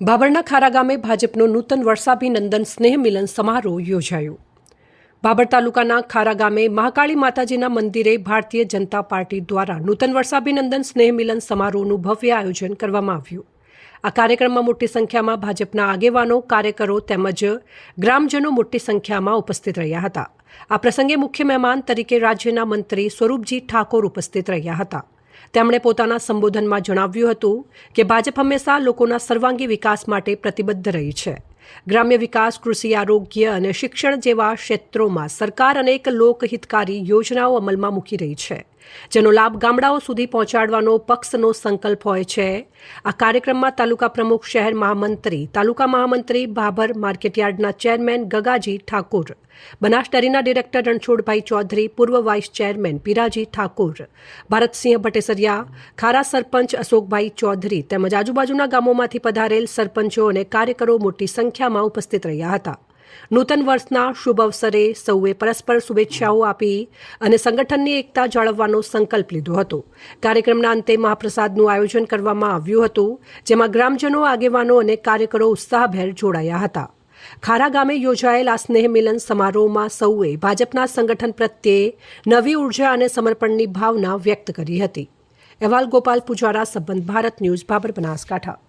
બાબરના ખારા ગામે ભાજપનો નૂતન વર્ષાભિનંદન સ્નેહ મિલન સમારોહ યોજાયો. બાબર તાલુકાના ખારા ગામે મહાકાળી માતાજીના મંદિરે ભારતીય જનતા પાર્ટી દ્વારા નૂતન વર્ષાભિનંદન સ્નેહ મિલન સમારોહનું ભવ્ય આયોજન કરવામાં આવ્યું. આ કાર્યક્રમમાં મોટી સંખ્યામાં ભાજપના આગેવાનો, કાર્યકરો તેમજ ગ્રામજનો મોટી સંખ્યામાં ઉપસ્થિત રહ્યા હતા. આ પ્રસંગે મુખ્ય મહેમાન તરીકે રાજ્યના મંત્રી સ્વરૂપજી ઠાકોર ઉપસ્થિત રહ્યા હતા. તેમણે પોતાના સંબોધનમાં જણાવ્યું હતું કે, ભાજપ હંમેશા લોકોના સર્વાંગી વિકાસ માટે પ્રતિબદ્ધ રહી છે. ગ્રામ્ય વિકાસ, કૃષિ, આરોગ્ય અને શિક્ષણ જેવા ક્ષેત્રોમાં સરકાર અનેક લોકહિતકારી યોજનાઓ અમલમાં મૂકી રહી છે, જેનો લાભ ગામડાઓ સુધી પહોંચાડવાનો પક્ષનો સંકલ્પ હોય છે. આ કાર્યક્રમમાં તાલુકા પ્રમુખ, શહેર મહામંત્રી, તાલુકા મહામંત્રી ભાભર માર્કેટયાર્ડના ચેરમેન ગગાજી ઠાકોર, બનાસ ડેરીના ડિરેક્ટર રણછોડભાઈ ચૌધરી, પૂર્વ વાઇસ ચેરમેન પીરાજી ઠાકોર, ભારતસિંહ ભટેસરિયા, ખારા સરપંચ અશોકભાઈ ચૌધરી તેમજ આજુબાજુના ગામોમાંથી પધારેલ સરપંચો અને કાર્યકરો મોટી સંખ્યામાં ઉપસ્થિત રહ્યા હતા. નૂતન વર્ષના શુભ અવસરે સૌએ પરસ્પર શુભેચ્છાઓ આપી અને સંગઠનની એકતા જાળવવાનો સંકલ્પ લીધો હતો. કાર્યક્રમના અંતે મહાપ્રસાદનું આયોજન કરવામાં આવ્યું હતું, જેમાં ગ્રામજનો, આગેવાનો અને કાર્યકરો ઉત્સાહભેર જોડાયા હતા. ખારા ગામે યોજાયેલ આ સ્નેહ મિલન સમારોહમાં સૌએ ભાજપના સંગઠન પ્રત્યે નવી ઊર્જા અને સમર્પણની ભાવના વ્યક્ત કરી હતી. અહેવાલ ગોપાલ પુજારા, સંબંધ ભારત ન્યૂઝ બાબર બનાસકાંઠા.